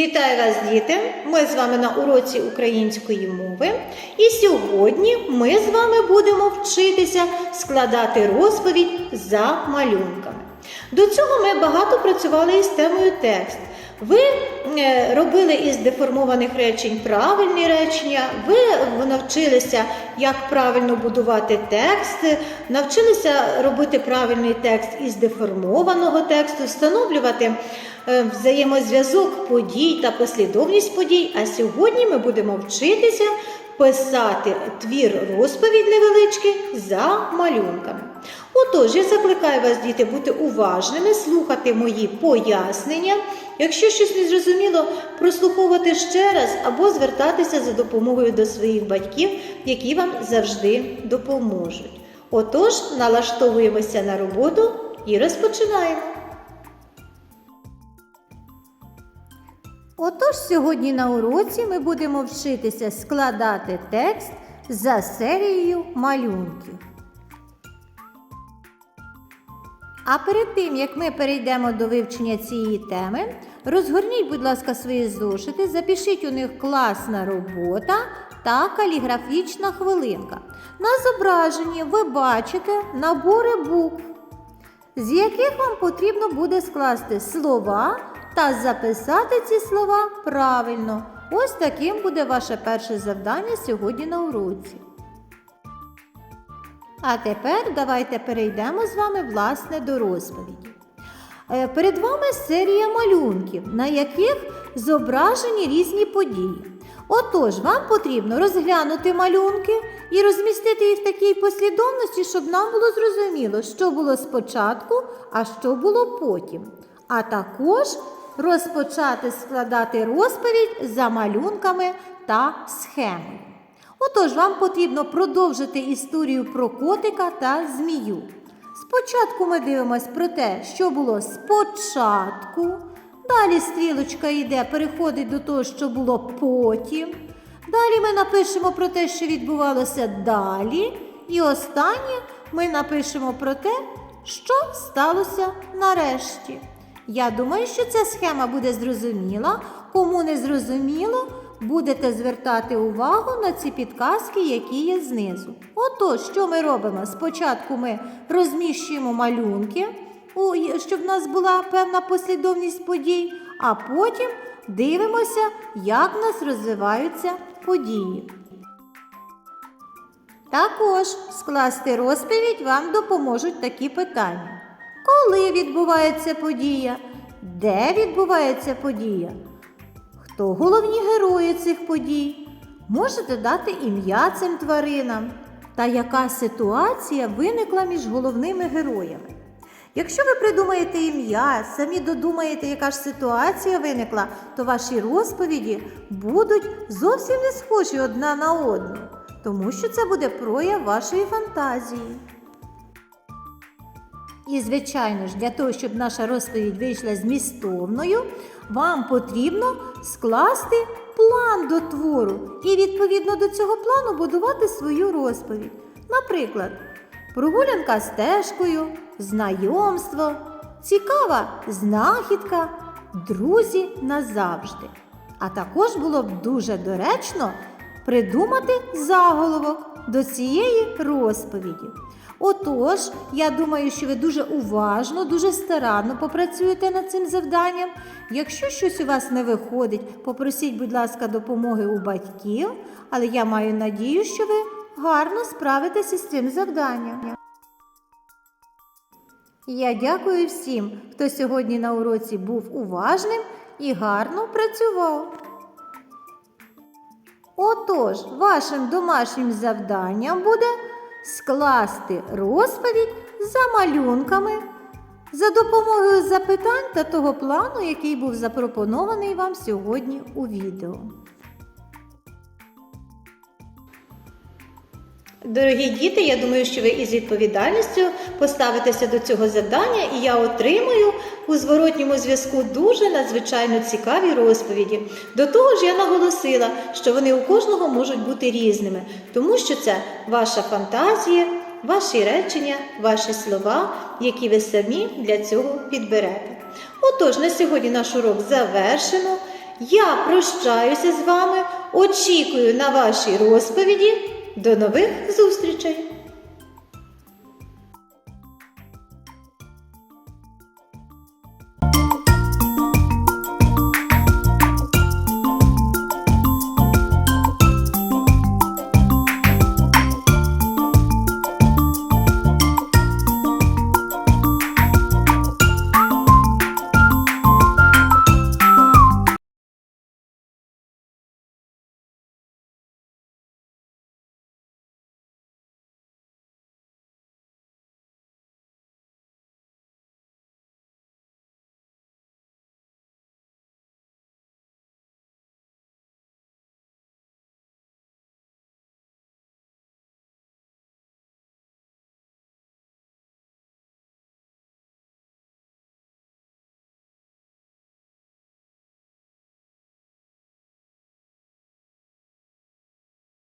Вітаю вас, діти! Ми з вами на уроці української мови. І сьогодні ми з вами будемо вчитися складати розповідь за малюнками. До цього ми багато працювали із темою текст. Ви е, робили із деформованих речень правильні речення, ви навчилися, як правильно будувати текст, навчилися робити правильний текст із деформованого тексту, встановлювати е, взаємозв'язок подій та послідовність подій. А сьогодні ми будемо вчитися писати твір розповідь невеличкий за малюнками. Отож, я закликаю вас, діти, бути уважними, слухати мої пояснення. Якщо щось не зрозуміло, прослуховувати ще раз або звертатися за допомогою до своїх батьків, які вам завжди допоможуть. Отож, налаштовуємося на роботу і розпочинаємо. Отож, сьогодні на уроці ми будемо вчитися складати текст за серією малюнків. А перед тим, як ми перейдемо до вивчення цієї теми, розгорніть, будь ласка, свої зошити, запишіть у них класна робота та каліграфічна хвилинка. На зображенні ви бачите набори букв, з яких вам потрібно буде скласти слова та записати ці слова правильно. Ось таким буде ваше перше завдання сьогодні на уроці. А тепер давайте перейдемо з вами власне до розповіді. Е, Перед вами серія малюнків, на яких зображені різні події. Отож, вам потрібно розглянути малюнки і розмістити їх в такій послідовності, щоб нам було зрозуміло, що було спочатку, а що було потім. А також розпочати складати розповідь за малюнками та схемою. Отож, вам потрібно продовжити історію про котика та змію. Спочатку ми дивимось про те, що було спочатку. Далі стрілочка йде, переходить до того, що було потім. Далі ми напишемо про те, що відбувалося далі. І останнє ми напишемо про те, що сталося нарешті. Я думаю, що ця схема буде зрозуміла. Кому не зрозуміло, будете звертати увагу на ці підказки, які є знизу. Отож, що ми робимо? Спочатку ми розміщуємо малюнки, щоб в нас була певна послідовність подій, а потім дивимося, як в нас розвиваються події. Також скласти розповідь вам допоможуть такі питання. Коли відбувається подія? Де відбувається подія? Хто головні герої цих подій? Можете дати ім'я цим тваринам та яка ситуація виникла між головними героями. Якщо ви придумаєте ім'я, самі додумаєте, яка ж ситуація виникла, то ваші розповіді будуть зовсім не схожі одна на одну, тому що це буде прояв вашої фантазії. І, звичайно ж, для того, щоб наша розповідь вийшла змістовною, вам потрібно скласти план до твору і відповідно до цього плану будувати свою розповідь. Наприклад, прогулянка стежкою, знайомство, цікава знахідка, друзі назавжди. А також було б дуже доречно придумати заголовок до цієї розповіді. Отож, я думаю, що ви дуже уважно, дуже старанно попрацюєте над цим завданням. Якщо щось у вас не виходить, попросіть, будь ласка, допомоги у батьків, але я маю надію, що ви гарно справитеся з цим завданням. Я дякую всім, хто сьогодні на уроці був уважним і гарно працював. Отож, вашим домашнім завданням буде скласти розповідь за малюнками за допомогою запитань та того плану, який був запропонований вам сьогодні у відео. Дорогі діти, я думаю, що ви із відповідальністю поставитеся до цього завдання, і я отримую у зворотньому зв'язку дуже надзвичайно цікаві розповіді. До того ж, я наголосила, що вони у кожного можуть бути різними, тому що це ваша фантазія, ваші речення, ваші слова, які ви самі для цього підберете. Отож, на сьогодні наш урок завершено. Я прощаюся з вами, очікую на ваші розповіді. До нових зустрічей!